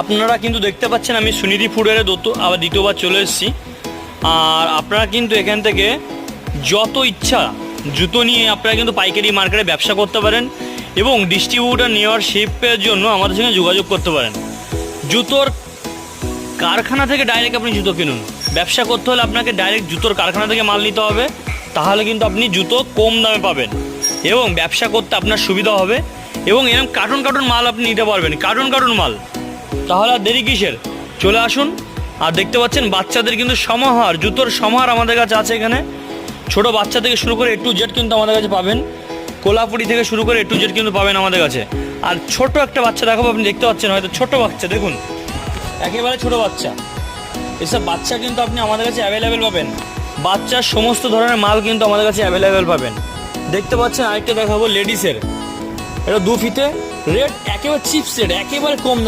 আপনারা কিন্তু দেখতে পাচ্ছেন আমি সুনিধি ফুডের দত্ত আবার দ্বিতীয়বার চলে এসেছি। আর আপনারা কিন্তু এখান থেকে যত ইচ্ছা জুতো নিয়ে আপনারা কিন্তু পাইকারি মার্কেটে ব্যবসা করতে পারেন এবং ডিস্ট্রিবিউটার নেওয়ার শিপের জন্য আমাদের সঙ্গে যোগাযোগ করতে পারেন। জুতোর কারখানা থেকে ডাইরেক্ট আপনি জুতো কিনুন। ব্যবসা করতে হলে আপনাকে ডাইরেক্ট জুতোর কারখানা থেকে মাল নিতে হবে, তাহলে কিন্তু আপনি জুতো কম দামে পাবেন এবং ব্যবসা করতে আপনার সুবিধা হবে এবং এরকম কার্টুন কার্টুন মাল আপনি নিতে পারবেন কার্টুন কার্টুন মাল। তাহলে আর দেরি কিসের? চলে আসুন। আর দেখতে পাচ্ছেন, বাচ্চাদের কিন্তু সমাহার, জুতোর সমাহার আমাদের কাছে আছে এখানে। ছোট বাচ্চা থেকে শুরু করে এ টু জেড কিন্তু আমাদের কাছে পাবেন। কোলাপুরি থেকে শুরু করে এ টু জেড কিন্তু পাবেন আমাদের কাছে। আর ছোট একটা বাচ্চা দেখাবো, আপনি দেখতে পাচ্ছেন, হয়তো ছোট বাচ্চা, দেখুন। একেবারে ছোট বাচ্চা। এসব বাচ্চা কিন্তু আপনি আমাদের কাছে অ্যাভেলেবেল পাবেন। বাচ্চার সমস্ত ধরনের মাল কিন্তু আমাদের কাছে অ্যাভেলেবেল পাবেন। দেখতে পাচ্ছেন, আরেকটা দেখাবো লেডিসের এটা দু ফিতে রেট একেবারে চিপস রেট একেবারে কম